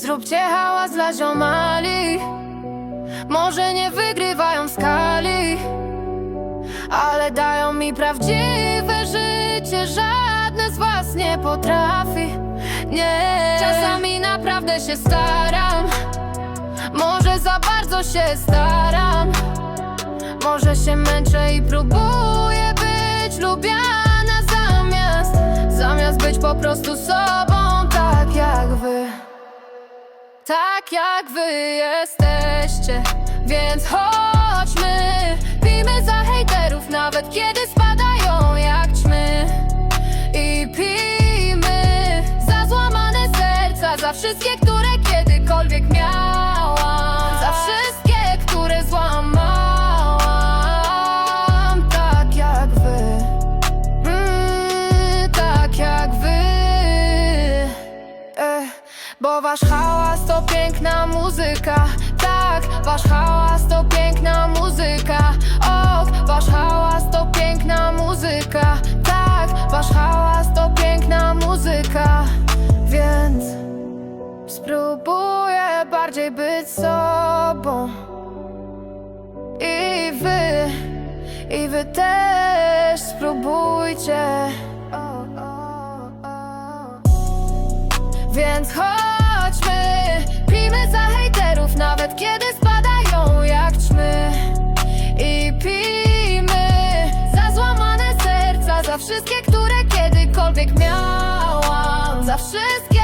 Zróbcie hałas dla ziomali. Może nie wygrywają skali Ale dają mi prawdziwe życie. Żadne z was nie potrafi. Nie. Czasami naprawdę się staram. Może za bardzo się staram. Może się męczę i próbuję być lubiana zamiast Zamiast być po prostu sobą tak jak wy Tak jak wy jesteście. Więc chodźmy Pijmy za hejterów nawet kiedy spadają jak ćmy. I pijmy za złamane serca Za wszystkie, które kiedykolwiek miałam. Za wszystkie, Bo wasz hałas to piękna muzyka. Tak, wasz hałas to piękna muzyka. Och, wasz hałas to piękna muzyka. Tak, wasz hałas to piękna muzyka. Więc spróbuję bardziej być sobą. I wy i wy też spróbujcie. Więc chodźmy, pijmy za hejterów, nawet kiedy spadają jak ćmy. I pijmy za złamane serca, za wszystkie, które kiedykolwiek miałam. Za wszystkie.